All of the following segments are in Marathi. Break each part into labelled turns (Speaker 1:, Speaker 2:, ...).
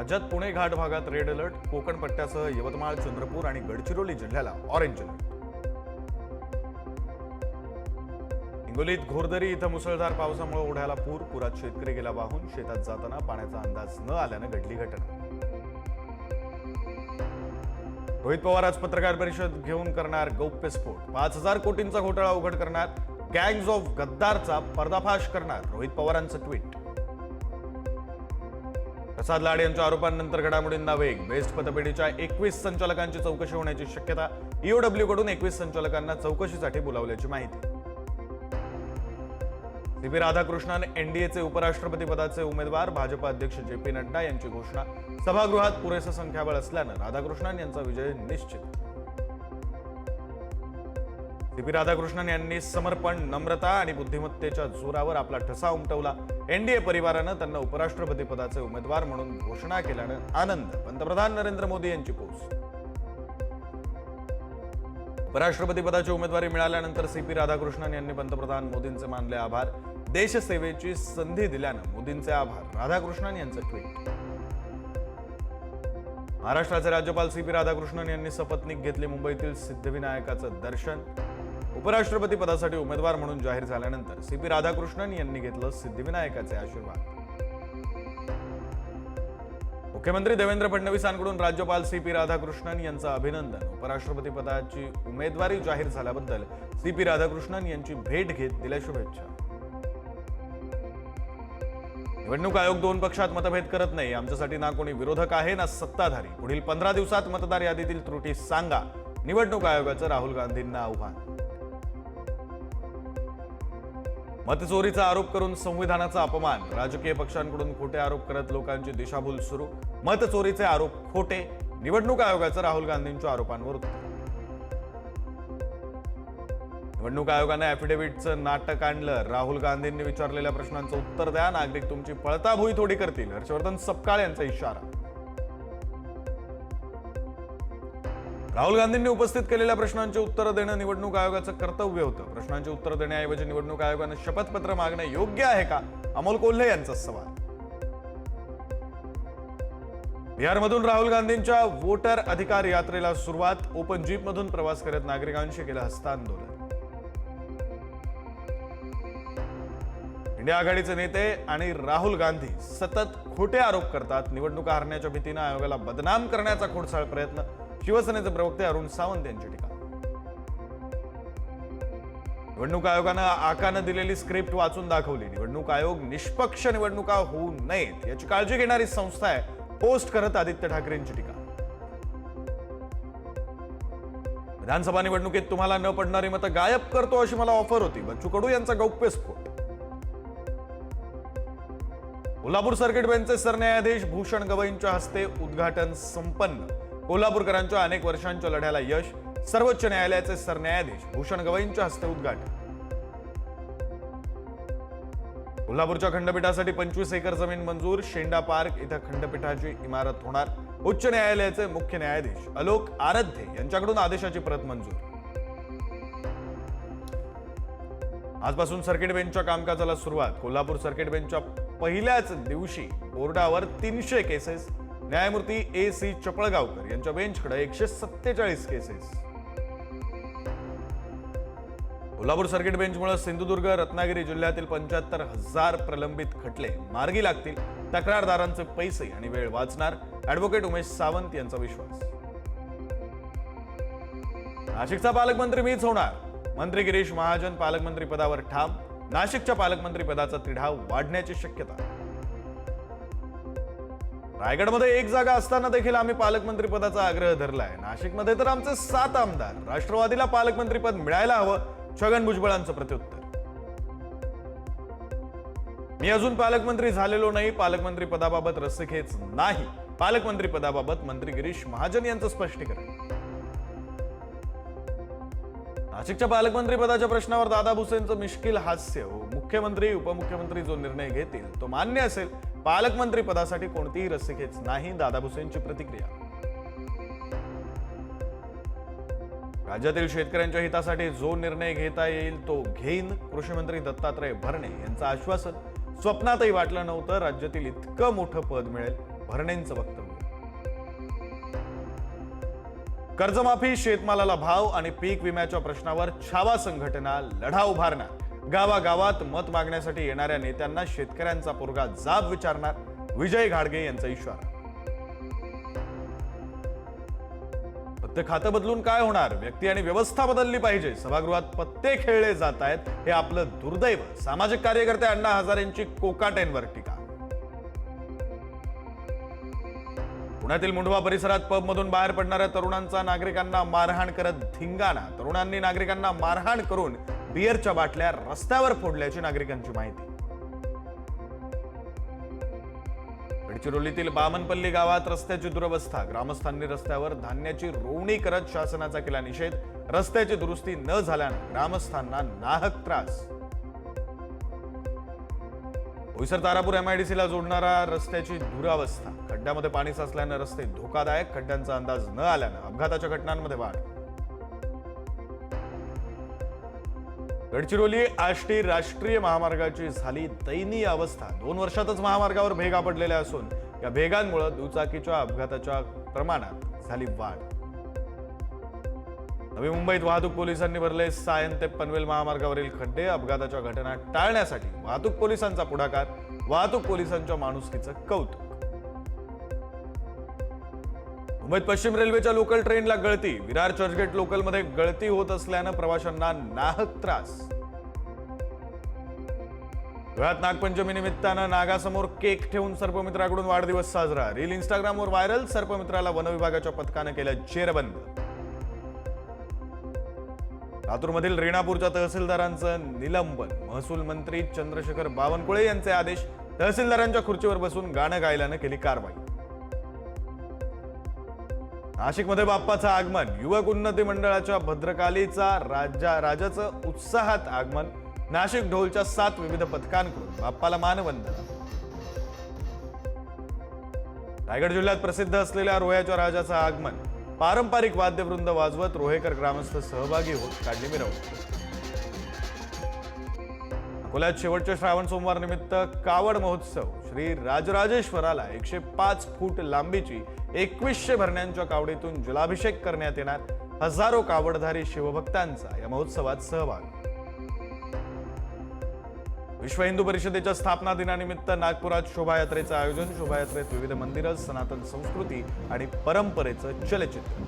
Speaker 1: राज्यात पुणे घाट भागात रेड अलर्ट कोकण पट्ट्यासह यवतमाळ चंद्रपूर आणि गडचिरोली जिल्ह्याला ऑरेंज अलर्ट. हिंगोलीत घोरदरी इथं मुसळधार पावसामुळे ओढ्याला पूर पुरात शेतकरी गेला वाहून शेतात जाताना पाण्याचा अंदाज न आल्यानं घडली घटना. रोहित पवार आज पत्रकार परिषद घेऊन करणार गौप्यस्फोट पाच हजार कोटींचा घोटाळा उघड करणार गँग्ज ऑफ गद्दारचा पर्दाफाश करणार रोहित पवारांचं ट्विट. प्रसाद लाड यांच्या आरोपांनंतर घडामोडींना वेग. बेस्ट पतपेढीच्या एकवीस संचालकांची चौकशी होण्याची शक्यता ईओडब्ल्यू कडून एकवीस संचालकांना चौकशीसाठी बोलावल्याची माहिती. सीपी राधाकृष्णन एनडीएचे उपराष्ट्रपती पदाचे उमेदवार भाजपा अध्यक्ष जे पी नड्डा यांची घोषणा. सभागृहात पुरेसं संख्याबळ असल्यानं राधाकृष्णन यांचा विजय निश्चित. सीपी राधाकृष्णन यांनी समर्पण नम्रता आणि बुद्धिमत्तेच्या जोरावर आपला ठसा उमटवला. एनडीए परिवारानं त्यांना उपराष्ट्रपती पदाचे उमेदवार म्हणून घोषणा केल्यानं आनंद. पंतप्रधान नरेंद्र मोदी यांची पोस्ट उपराष्ट्रपती पदाची उमेदवारी मिळाल्यानंतर सीपी राधाकृष्णन यांनी पंतप्रधान मोदींचे मानले आभार. देशसेवेची संधी दिल्यानं मोदींचे आभार. राधाकृष्णन यांचं ट्विट. महाराष्ट्राचे राज्यपाल सीपी राधाकृष्णन यांनी सपत्नीक घेतली मुंबईतील सिद्धिविनायकाचं दर्शन. उपराष्ट्रपती पदासाठी उमेदवार म्हणून जाहीर झाल्यानंतर सीपी राधाकृष्णन यांनी घेतलं सिद्धिविनायकाचे आशीर्वाद. मुख्यमंत्री देवेंद्र फडणवीसांकडून राज्यपाल सी पी राधाकृष्णन यांचं अभिनंदन. उपराष्ट्रपती पदाची उमेदवारी जाहीर झाल्याबद्दल सी पी राधाकृष्णन यांची भेट घेत दिल्या शुभेच्छा. निवडणूक आयोग दोन पक्षात मतभेद करत नाही. आमच्यासाठी ना कोणी विरोधक आहे ना सत्ताधारी. पुढील पंधरा दिवसात मतदार यादीतील त्रुटी सांगा. निवडणूक आयोगाचं राहुल गांधींना आव्हान. मतचोरीचा आरोप करून संविधानाचा अपमान. राजकीय पक्षांकडून खोटे आरोप करत लोकांची दिशाभूल सुरू. मतचोरीचे आरोप खोटे. निवडणूक आयोगाचं राहुल गांधींच्या आरोपांवर निवडणूक आयोगाने अॅफिडेव्हिटचं नाटक आणलं. राहुल गांधींनी विचारलेल्या प्रश्नांचं उत्तर द्या. नागरिक तुमची पळताभुई थोडी करतील. हर्षवर्धन सपकाळ यांचा इशारा. राहुल गांधींनी उपस्थित केलेल्या प्रश्नांची उत्तरं देणं निवडणूक आयोगाचं कर्तव्य होतं. प्रश्नांची उत्तरं देण्याऐवजी निवडणूक आयोगानं शपथपत्र मागणं योग्य आहे का? अमोल कोल्हे यांचा सवाल. बिहारमधून राहुल गांधींच्या वोटर अधिकार यात्रेला सुरुवात ओपन जीपमधून प्रवास करत नागरिकांशी केलं हस्तांदोलन. इंडिया आघाडीचे नेते आणि राहुल गांधी सतत खोटे आरोप करतात. निवडणुका हरण्याच्या भीतीनं आयोगाला बदनाम करण्याचा खोडसाळ प्रयत्न शिवसेनेचे प्रवक्ते अरुण सावंत यांची टीका. निवडणूक आयोगानं आकानं दिलेली स्क्रिप्ट वाचून दाखवली. निवडणूक आयोग निष्पक्ष निवडणुका होऊ नयेत याची काळजी घेणारी संस्था आहे पोस्ट करत आदित्य ठाकरेंची टीका. विधानसभा निवडणुकीत तुम्हाला न पडणारी मतं गायब करतो अशी मला ऑफर होती. बच्चू कडू यांचा गौप्यस्फोट कोल्हापूर सर्किट बेंचचे सरन्यायाधीश भूषण गवईंच्या हस्ते उद्घाटन संपन्न. कोल्हापूरकरांच्या अनेक वर्षांच्या लढ्याला यश सर्वोच्च न्यायालयाचे सरन्यायाधीश भूषण गवईंच्या हस्ते उद्घाटन. कोल्हापूरच्या खंडपीठासाठी पंचवीस एकर जमीन मंजूर शेंडा पार्क इथं खंडपीठाची इमारत होणार. उच्च न्यायालयाचे मुख्य न्यायाधीश अलोक आराध्ये यांच्याकडून आदेशाची प्रत मंजूर. आजपासून सर्किट बेंचच्या कामकाजाला सुरुवात. कोल्हापूर सर्किट बेंचच्या पहिल्याच दिवशी बोर्डावर तीनशे केसेस. न्यायमूर्ती ए सी चपळगावकर यांच्या बेंचकडे एकशे सत्तेचाळीस केसेस. कोल्हापूर सर्किट बेंचमुळे सिंधुदुर्ग रत्नागिरी जिल्ह्यातील पंच्याहत्तर हजार प्रलंबित खटले मार्गी लागतील. तक्रारदारांचे पैसे आणि वेळ वाचणार ऍडव्होकेट उमेश सावंत यांचा विश्वास. नाशिकचा पालकमंत्री मीच होणार. मंत्री गिरीश महाजन पालकमंत्री पदावर ठाम. नाशिकच्या पालकमंत्री पदाचा तिढा वाढण्याची शक्यता. रायगडमध्ये एक जागा असताना देखील आम्ही पालकमंत्रीपदाचा आग्रह धरलाय. नाशिकमध्ये तर आमचे सात आमदार. राष्ट्रवादीला पालकमंत्रीपद मिळायला हवं छगन भुजबळांचं प्रत्युत्तर. मी अजून पालकमंत्री झालेलो नाही पालकमंत्री पदाबाबत रस्सखेच नाही. पालकमंत्री पदाबाबत मंत्री गिरीश महाजन यांचं स्पष्टीकरण. नाशिकच्या पालकमंत्री पदाच्या प्रश्नावर दादा भुसेंचं मिश्किल हास्य हो. मुख्यमंत्री उपमुख्यमंत्री जो निर्णय घेतील तो मान्य असेल. पालकमंत्री पदासाठी कोणतीही रस्सीखेच नाही दादा भुसेंची प्रतिक्रिया. राज्यातील शेतकऱ्यांच्या हितासाठी जो निर्णय घेता येईल तो घेईन. कृषीमंत्री दत्तात्रय भरणे यांचं आश्वासन. स्वप्नातही वाटलं नव्हतं राज्यातील इतकं मोठं पद मिळेल भरणेंचं वक्तव्य. कर्जमाफी शेतमालाला भाव आणि पीक विम्याच्या प्रश्नावर छावा संघटना लढा उभारणार. गावागावात मत मागण्यासाठी येणाऱ्या नेत्यांना शेतकऱ्यांचा पोरगा जाब विचारणार. विजय घाडगे यांचा इशारा. पत्ते खातं बदलून काय होणार? व्यक्ती आणि व्यवस्था बदलली पाहिजे. सभागृहात पत्ते खेळले जात आहेत. हे आपलं दुर्दैव. सामाजिक कार्यकर्ते अण्णा हजारेंची कोकाटेंवर टीका. पुण्यातील मुंढवा परिसरात पबमधून बाहेर पडणाऱ्या तरुणांचा नागरिकांना मारहाण करत धिंगाणा. तरुणांनी नागरिकांना मारहाण करून बिअरच्या बाटल्या रस्त्यावर फोडल्याची नागरिकांची माहिती. गडचिरोलीतील बामनपल्ली गावात रस्त्याची दुरवस्था. ग्रामस्थांनी रस्त्यावर धान्याची रोवणी करत शासनाचा केला निषेध. रस्त्याची दुरुस्ती न झाल्यानं ग्रामस्थांना नाहक त्रास. बोईसर तारापूर एमआयडीसीला जोडणारा रस्त्याची दुरावस्था. खड्ड्यामध्ये पाणी साचल्यानं रस्ते धोकादायक खड्ड्यांचा अंदाज न आल्यानं अपघाताच्या घटनांमध्ये वाढ. गडचिरोली आष्टी राष्ट्रीय महामार्गाची झाली दयनीय अवस्था. दोन वर्षातच महामार्गावर भेगा पडलेल्या असून या भेगांमुळे दुचाकीच्या अपघाताच्या प्रमाणात झाली वाढ. नवी मुंबईत वाहतूक पोलिसांनी भरले सायन ते पनवेल महामार्गावरील खड्डे. अपघाताच्या घटना टाळण्यासाठी वाहतूक पोलिसांचा पुढाकार वाहतूक पोलिसांच्या माणुसकीचं कौतुक. मुंबईत पश्चिम रेल्वेच्या लोकल ट्रेनला गळती. विरार चर्चगेट लोकलमध्ये गळती होत असल्यानं प्रवाशांना नाहक त्रास. धुळ्यात नागपंचमी निमित्तानं नागासमोर केक ठेवून सर्पमित्राकडून वाढदिवस साजरा. रील इंस्टाग्रामवर व्हायरल सर्पमित्राला वनविभागाच्या पथकानं केलं जेरबंद. लातूरमधील रेणापूरच्या तहसीलदारांचं निलंबन. महसूल मंत्री चंद्रशेखर बावनकुळे यांचे आदेश तहसीलदारांच्या खुर्चीवर बसून गाणं गायल्यानं केली कारवाई. नाशिकमध्ये बाप्पाचं आगमन. युवक उन्नती मंडळाच्या भद्रकालीचा राजा राजाचं उत्साहात आगमन. नाशिक ढोलच्या सात विविध पथकांकडून बाप्पाला मानवंदना. रायगड जिल्ह्यात प्रसिद्ध असलेल्या रोह्याच्या राजाचं आगमन. पारंपरिक वाद्यवृंद वाजवत रोहेकर ग्रामस्थ सहभागी होत काढली मिरवणूक. अकोल्यात शेवटच्या श्रावण सोमवार निमित्त कावड महोत्सव श्री राजराजेश्वराला एकशे पाच फूट लांबीची एकवीसशे भरण्यांच्या कावडीतून जलाभिषेक करण्यात येणार. हजारो कावडधारी शिवभक्तांचा या महोत्सवात सहभाग. विश्व हिंदू परिषदेच्या स्थापना दिनानिमित्त नागपुरात शोभायात्रेचं आयोजन शोभायात्रेत विविध मंदिरं सनातन संस्कृती आणि परंपरेचं चलचित्र.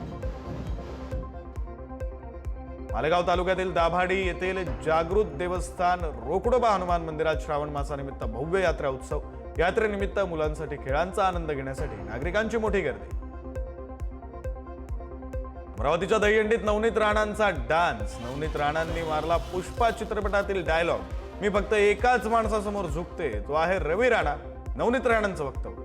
Speaker 1: मालेगाव तालुक्यातील दाभाडी येथील जागृत देवस्थान रोकडोबा हनुमान मंदिरात श्रावण मासानिमित्त भव्य यात्रा उत्सव. यात्रेनिमित्त मुलांसाठी खेळांचा आनंद घेण्यासाठी नागरिकांची मोठी गर्दी. अमरावतीच्या दहीहंडीत नवनीत राणांचा डान्स. नवनीत राणांनी मारला पुष्पा चित्रपटातील डायलॉग. मी फक्त एकाच माणसासमोर झुकते. तो आहे रवी राणा नवनीत राणांचं वक्तव्य.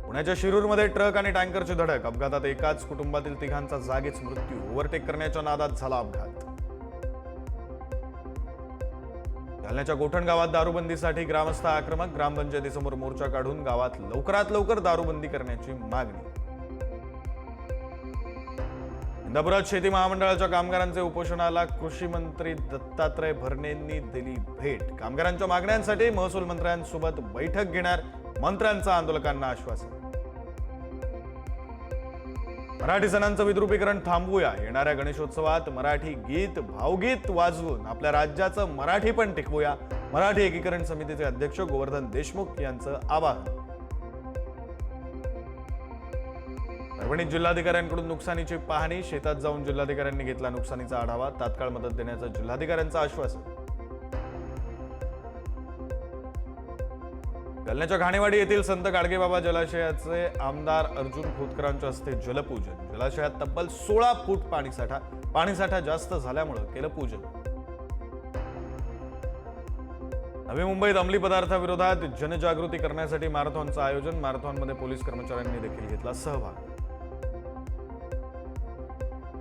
Speaker 1: पुण्याच्या शिरूरमध्ये ट्रक आणि टँकरची धडक. अपघातात एकाच कुटुंबातील तिघांचा जागीच मृत्यू. ओव्हरटेक करण्याच्या नादात झाला अपघात. जालन्याच्या गोठण गावात दारूबंदीसाठी ग्रामस्थ आक्रमक. ग्रामपंचायतीसमोर मोर्चा काढून गावात लवकरात लवकर दारूबंदी करण्याची मागणी. इंदापुरात शेती महामंडळाच्या कामगारांचे उपोषणाला कृषी मंत्री दत्तात्रय भरणेंनी दिली भेट. कामगारांच्या मागण्यांसाठी महसूल मंत्र्यांसोबत बैठक घेणार मंत्र्यांचं आंदोलकांना आश्वासन. मराठी सणांचं विद्रुपीकरण थांबवूया. येणाऱ्या गणेशोत्सवात मराठी गीत भावगीत वाजवून आपल्या राज्याचं मराठी पण टिकवूया. मराठी एकीकरण समितीचे अध्यक्ष गोवर्धन देशमुख यांचं आवाहन. परभणीत जिल्हाधिकाऱ्यांकडून नुकसानीची पाहणी शेतात जाऊन जिल्हाधिकाऱ्यांनी घेतला नुकसानीचा आढावा तात्काळ मदत देण्याचं जिल्हाधिकाऱ्यांचं आश्वासन. जालन्याच्या घाणेवाडी येथील संत गाडगेबाबा जलाशयाचे आमदार अर्जुन खोतकरांच्या हस्ते जलपूजन. जलाशयात तब्बल सोळा फूट पाणीसाठा पाणीसाठा जास्त झाल्यामुळे केलं पूजन नवी मुंबईत अंमली पदार्थाविरोधात जनजागृती करण्यासाठी मॅरेथॉनचं आयोजन. मॅरेथॉनमध्ये पोलीस कर्मचाऱ्यांनी देखील घेतला सहभाग.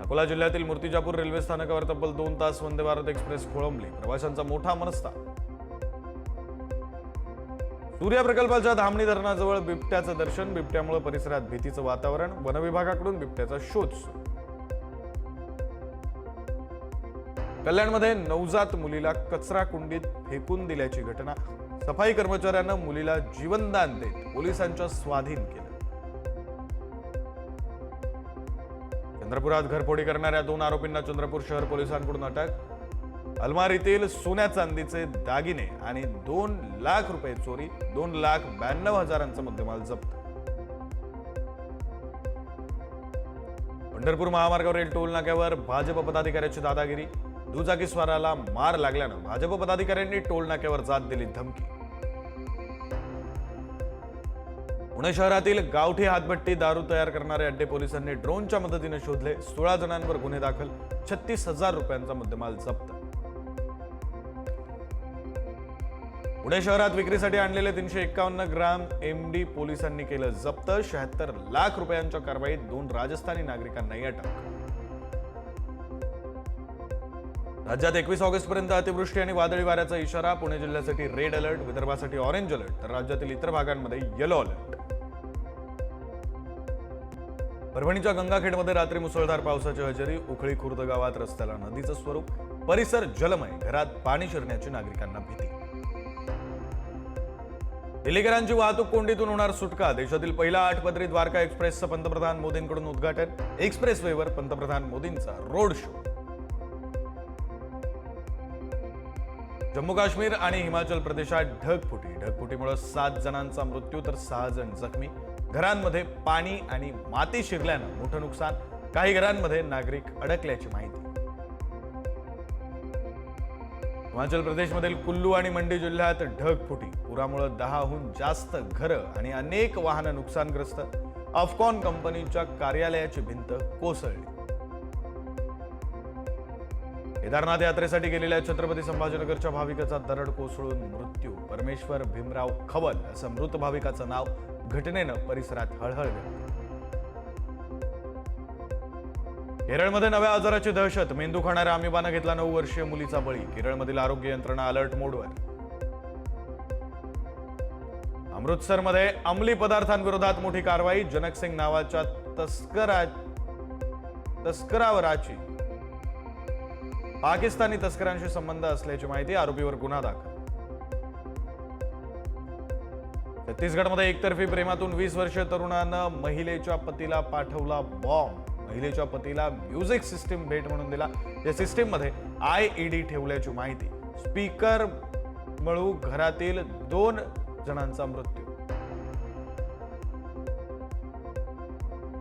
Speaker 1: अकोला जिल्ह्यातील मूर्तिजापूर रेल्वे स्थानकावर तब्बल दोन तास वंदे भारत एक्सप्रेस खोळंबली. प्रवाशांचा मोठा मनस्ता सूर्या प्रकल्पाच्या धामणी धरणाजवळ बिबट्याचं दर्शन बिबट्यामुळे परिसरात भीतीचं वातावरण वनविभागाकडून बिबट्याचा शोध कल्याणमध्ये नवजात मुलीला कचरा कुंडीत फेकून दिल्याची घटना. सफाई कर्मचाऱ्यांना मुलीला जीवनदान देत पोलिसांच्या स्वाधीन केलं. चंद्रपुरात घरफोडी करणाऱ्या दोन आरोपींना चंद्रपूर शहर पोलिसांकडून अटक. अलमारीतील सोन्या चांदीचे दागिने आणि दोन लाख रुपये चोरी दोन लाख ब्याण्णव हजारांचा मुद्देमाल जप्त. पंढरपूर महामार्गावरील टोल नाक्यावर भाजप पदाधिकाऱ्याची दादागिरी. दुचाकी स्वाराला मार लागल्यानं भाजप पदाधिकाऱ्यांनी टोल नाक्यावर जात दिली धमकी. पुणे शहरातील गावठी हातभट्टी दारू तयार करणारे अड्डे पोलिसांनी ड्रोनच्या मदतीने शोधले. सोळा जणांवर गुन्हे दाखल छत्तीस हजार रुपयांचा मुद्देमाल जप्त. पुणे शहरात विक्रीसाठी आणलेले तीनशे एकावन्न ग्राम एमडी पोलिसांनी केलं जप्त. शहात्तर लाख रुपयांच्या कारवाईत दोन राजस्थानी नागरिकांनाही अटक राज्यात एकवीस ऑगस्ट पर्यंत अतिवृष्टी आणि वादळी वाऱ्याचा इशारा पुणे जिल्ह्यासाठी रेड अलर्ट विदर्भासाठी ऑरेंज अलर्ट तर राज्यातील इतर भागांमध्ये येलो अलर्ट परभणीच्या गंगाखेडमध्ये रात्री मुसळधार पावसाची हजेरी उखळी खुर्द गावात रस्त्याला नदीचं स्वरूप परिसर जलमय घरात पाणी शिरण्याची नागरिकांना भीती. दिल्लीकरांची वाहतूक कोंडीतून होणार सुटका देशातील पहिला आठपदरी द्वारका एक्सप्रेसचं पंतप्रधान मोदींकडून उद्घाटन एक्सप्रेस वेवर पंतप्रधान मोदींचा रोड शो. जम्मू काश्मीर आणि हिमाचल प्रदेशात ढगफुटी. ढगफुटीमुळे सात जणांचा मृत्यू तर सहा जण जखमी. घरांमध्ये पाणी आणि माती शिरल्यानं मोठं नुकसान. काही घरांमध्ये नागरिक अडकल्याची माहिती. हिमाचल प्रदेशमधील कुल्लू आणि मंडी जिल्ह्यात ढगफुटी. पुरामुळे दहाहून जास्त घरं आणि अनेक वाहनं नुकसानग्रस्त. अफकॉन कंपनीच्या कार्यालयाची भिंत कोसळली. केदारनाथ यात्रेसाठी गेलेल्या छत्रपती संभाजीनगरच्या भाविकाचा दरड कोसळून मृत्यू. परमेश्वर भीमराव खवल असं मृत भाविकाचं नाव घटनेनं परिसरात हळहळ केरळमध्ये नव्या आजाराची दहशत. मेंदू खाणाऱ्या अमिबानं घेतला नऊ वर्षीय मुलीचा बळी. केरळमधील आरोग्य यंत्रणा अलर्ट मोडवर. अमृतसरमध्ये अंमली पदार्थांविरोधात मोठी कारवाई. जनक सिंग नावाच्या तस्करा तस्करावराची पाकिस्तानी तस्करांशी संबंध असल्याची माहिती आरोपीवर गुन्हा दाखल. छत्तीसगडमध्ये एकतर्फी प्रेमातून वीस वर्षीय तरुणानं महिलेच्या पतीला पाठवला बॉम्ब महिलेच्या पतीला म्युझिक सिस्टीम भेट म्हणून दिला. या सिस्टीममध्ये आय ईडी ठेवल्याची माहिती. स्पीकर मळू घरातील दोन जणांचा मृत्यू.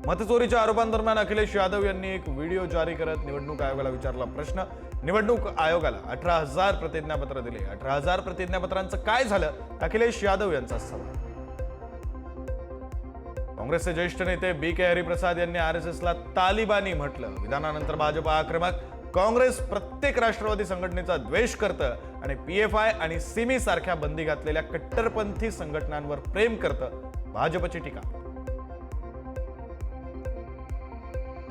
Speaker 1: मतचोरीच्या आरोपांदरम्यान अखिलेश यादव यांनी एक व्हिडिओ जारी करत निवडणूक आयोगाला विचारला प्रश्न. निवडणूक आयोगाला अठरा हजार प्रतिज्ञापत्र दिले. अठरा हजार प्रतिज्ञापत्रांचं काय झालं? अखिलेश यादव यांचा सवाल. काँग्रेसचे ज्येष्ठ नेते बी के हरिप्रसाद यांनी आर एस एसला तालिबानी म्हटलं. विधानानंतर भाजप आक्रमक काँग्रेस प्रत्येक राष्ट्रवादी संघटनेचा द्वेष करतं आणि पी एफ आय आणि सिमी सारख्या बंदी घातलेल्या कट्टरपंथी संघटनांवर प्रेम करतं. भाजपची टीका.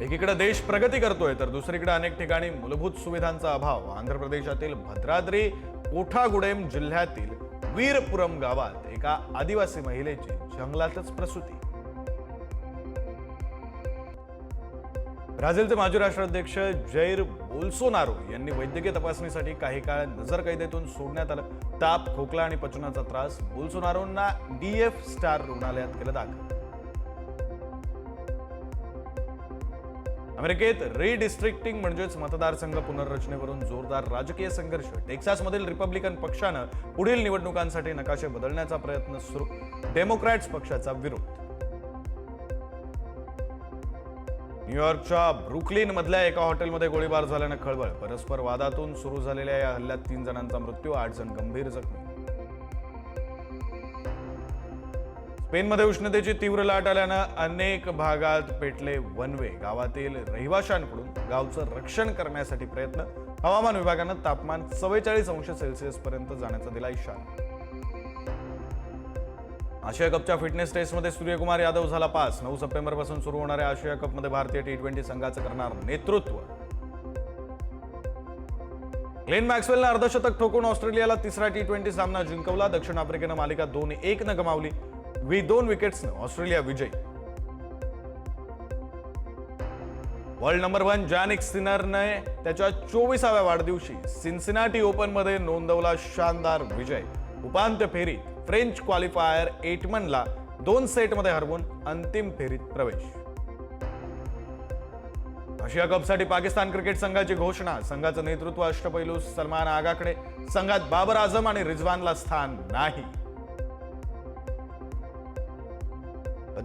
Speaker 1: एकीकडे देश प्रगती करतोय तर दुसरीकडे अनेक ठिकाणी मूलभूत सुविधांचा अभाव. आंध्र प्रदेशातील भद्राद्री कोठागुडेम जिल्ह्यातील वीरपुरम गावात एका आदिवासी महिलेची जंगलातच प्रसूती. ब्राझीलचे माजी राष्ट्राध्यक्ष जैर बोल्सोनारो यांनी वैद्यकीय तपासणीसाठी काही काळ नजरकैदेतून सोडण्यात आलं. ताप खोकला आणि पचनाचा त्रास बोल्सोनारोंना डीएफ स्टार रुग्णालयात केलं दाखल. अमेरिकेत रिडिस्ट्रिक्टिंग म्हणजेच मतदारसंघ पुनर्रचनेवरून जोरदार राजकीय संघर्ष. टेक्सासमधील रिपब्लिकन पक्षानं पुढील निवडणुकांसाठी नकाशे बदलण्याचा प्रयत्न सुरू. डेमोक्रॅट्स पक्षाचा विरोध. न्यूयॉर्कच्या ब्रुकलिन मधल्या एका हॉटेलमध्ये गोळीबार झाल्यानं खळबळ. परस्पर वादातून सुरू झालेल्या या हल्ल्यात तीन जणांचा मृत्यू आठ जण गंभीर जखमी. स्पेनमध्ये उष्णतेची तीव्र लाट आल्यानं अनेक भागात पेटले वनवे गावातील रहिवाशांकडून गावचं रक्षण करण्यासाठी प्रयत्न. हवामान विभागानं तापमान चव्वेचाळीस अंश सेल्सिअस पर्यंत जाण्याचा दिला इशारा. आशिया कपच्या फिटनेस टेस्टमध्ये सूर्यकुमार यादव झाला पास. नऊ सप्टेंबरपासून सुरू होणाऱ्या आशिया कपमध्ये भारतीय टी ट्वेंटी संघाचं करणार नेतृत्व. ग्लेन मॅक्सवेलनं अर्धशतक ठोकून ऑस्ट्रेलियाला तिसरा टी ट्वेंटी सामना जिंकवला. दक्षिण आफ्रिकेनं मालिका दोन एक न गमावली. वी दोन विकेट्सनं ऑस्ट्रेलिया विजयी. वर्ल्ड नंबर वन जॅनिक सिनरने त्याच्या चोवीसाव्या वाढदिवशी सिन्सिनाटी ओपनमध्ये नोंदवला शानदार विजय. उपांत्य फेरीत फ्रेंच क्वालिफायर एटमनला दोन सेटमध्ये हरवून अंतिम फेरीत प्रवेश. आशिया कपसाठी पाकिस्तान क्रिकेट संघाची घोषणा. संघाचं नेतृत्व अष्टपैलू सलमान आगाकडे. संघात बाबर आझम आणि रिझवानला स्थान नाही.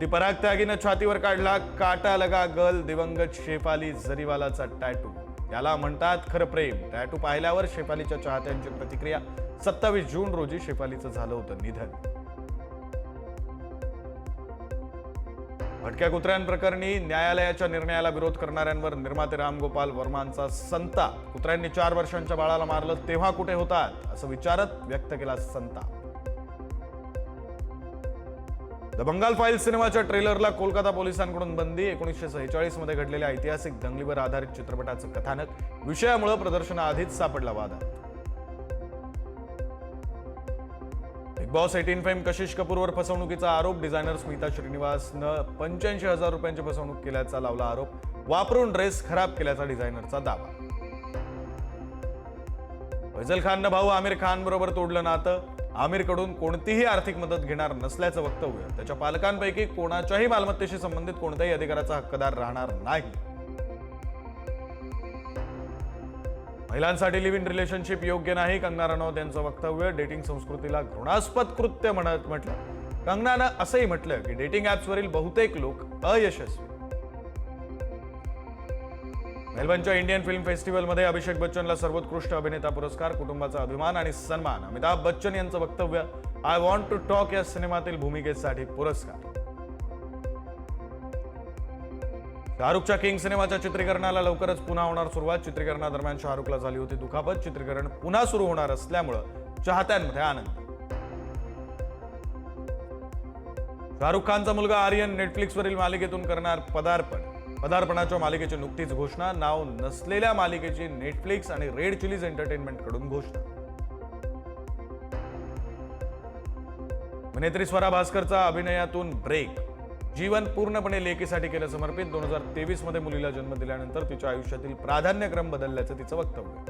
Speaker 1: अतिपराग त्यागीनं छातीवर काढला काटा लगा गल दिवंगत शेफाली जरीवालाचा टॅटू याला म्हणतात खरं प्रेम. टॅटू पाहिल्यावर शेफालीच्या चाहत्यांची प्रतिक्रिया. सत्तावीस जून रोजी शेफालीचं झालं होतं निधन. भटक्या कुत्र्यांप्रकरणी न्यायालयाच्या निर्णयाला विरोध करणाऱ्यांवर निर्माते रामगोपाल वर्मांचा संताप. कुत्र्यांनी चार वर्षांच्या बाळाला मारलं तेव्हा कुठे होतात? असं विचारत व्यक्त केला संताप. द बंगाल फाईल सिनेमाच्या ट्रेलरला कोलकाता पोलिसांकडून बंदी. एकोणीसशे सेहेचाळीसमध्ये घडलेल्या ऐतिहासिक दंगलीवर आधारित चित्रपटाचं कथानक विषयामुळे प्रदर्शनाआधीच सापडला वादात बिग बॉस एटीन फेम कशिश कपूरवर फसवणुकीचा आरोप. डिझायनर स्मिता श्रीनिवासनं पंच्याऐंशी हजार रुपयांची फसवणूक केल्याचा लावला आरोप. वापरून ड्रेस खराब केल्याचा डिझायनरचा दावा. फैजल खाननं भाऊ आमिर खान बरोबर तोडलं नातं. आमिरकडून कोणतीही आर्थिक मदत घेणार नसल्याचं वक्तव्य त्याच्या पालकांपैकी कोणाच्याही मालमत्तेशी संबंधित कोणत्याही अधिकाराचा हक्कदार राहणार नाही. महिलांसाठी लिव्ह इन रिलेशनशिप योग्य नाही कंगना रनौत यांचं वक्तव्य डेटिंग संस्कृतीला घृणास्पद कृत्य म्हणत म्हटलं. कंगनानं असंही म्हटलं की डेटिंग ॲप्सवरील बहुतेक लोक अयशस्वी. मेलबर्नच्या इंडियन फिल्म फेस्टिवलमध्ये अभिषेक बच्चनला सर्वोत्कृष्ट अभिनेता पुरस्कार कुटुंबाचा अभिमान आणि सन्मान. अमिताभ बच्चन यांचं वक्तव्य आय वॉन्ट टू टॉक या सिनेमातील भूमिकेसाठी पुरस्कार. शाहरुखच्या किंग सिनेमाच्या चित्रीकरणाला लवकरच पुन्हा होणार सुरुवात. चित्रीकरणादरम्यान शाहरुखला झाली होती दुखापत. चित्रीकरण पुन्हा सुरू होणार असल्यामुळं चाहत्यांमध्ये आनंद. शाहरुख खानचा मुलगा आर्यन नेटफ्लिक्सवरील मालिकेतून करणार पदार्पण. पदार्पणाच्या मालिकेची नुकतीच घोषणा. नाव नसलेल्या मालिकेची नेटफ्लिक्स आणि रेड चिलीज एंटरटेनमेंटकडून घोषणा. अभिनेत्री स्वरा भास्करचा अभिनयातून ब्रेक जीवन पूर्णपणे लेकीसाठी केलं समर्पित. दोन हजार तेवीसमध्ये मुलीला जन्म दिल्यानंतर तिच्या आयुष्यातील प्राधान्यक्रम बदलल्याचं तिचं वक्तव्य.